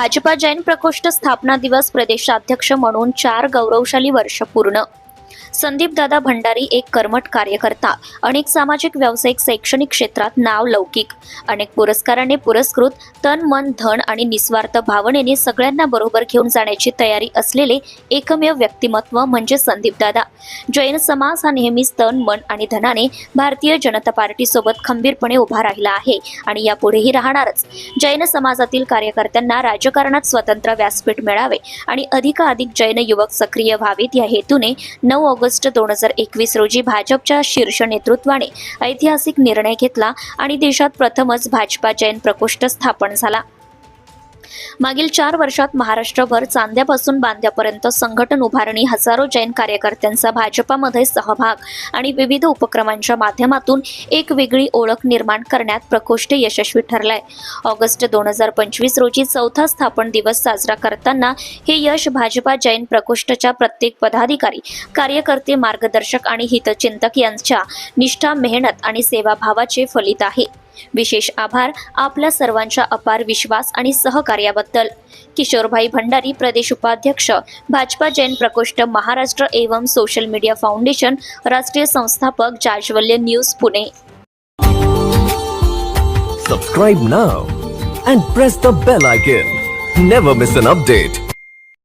भाजपा जैन प्रकोष्ठ स्थापना दिवस प्रदेशाध्यक्ष म्हणून चार गौरवशाली वर्ष पूर्ण संदीप दादा भंडारी एक कर्मठ कार्यकर्ता अनेक सामाजिक व्यावसायिक शैक्षणिक क्षेत्रात नाव लौकिक. अनेक पुरस्काराने पुरस्कृत तन मन धन आणि निस्वार्थ भावनेने सगळ्यांना बरोबर घेऊन जाण्याची तयारी असलेले एकमेव व्यक्तिमत्व म्हणजे संदीप दादा. जैन समाज हा नेहमीच तन मन आणि धनाने भारतीय जनता पार्टी सोबत खंबीरपणे उभा राहिला आहे आणि यापुढेही राहणारच. जैन समाजातील कार्यकर्त्यांना राजकारणात स्वतंत्र व्यासपीठ मिळावे आणि अधिकाधिक जैन युवक सक्रिय व्हावेत या हेतूने नऊ ऑगस्ट ऑगस्ट दोन हजार एकवीस रोजी भाजपच्या शीर्ष नेतृत्वाने ऐतिहासिक निर्णय घेतला आणि देशात प्रथमच भाजपा जैन प्रकोष्ठ स्थापन झाला. मागील चार वर्षात महाराष्ट्रभर चांद्यापासून बांद्यापर्यंत संघटन उभारणी हजारो जैन कार्यकर्त्यांचा भाजपामध्ये सहभाग आणि विविध उपक्रमांच्या माध्यमातून एक वेगळी ओळख निर्माण करण्यात प्रकोष्ठ यशस्वी ठरलाय. ऑगस्ट दोन हजार पंचवीस रोजी चौथा स्थापन दिवस साजरा करताना हे यश भाजपा जैन प्रकोष्ठच्या प्रत्येक पदाधिकारी कार्यकर्ते मार्गदर्शक आणि हितचिंतक यांच्या निष्ठा मेहनत आणि सेवाभावाचे फलित आहे. विशेष आभार आपल्या सर्वांच्या अपार विश्वास आणि सहकार्याबद्दल. किशोरभाई भंडारी प्रदेश उपाध्यक्ष भाजपा जैन प्रकोष्ठ महाराष्ट्र एवं सोशल मीडिया फाउंडेशन राष्ट्रीय संस्थापक Jajwalya news Pune. Subscribe now and press the bell icon Never miss an update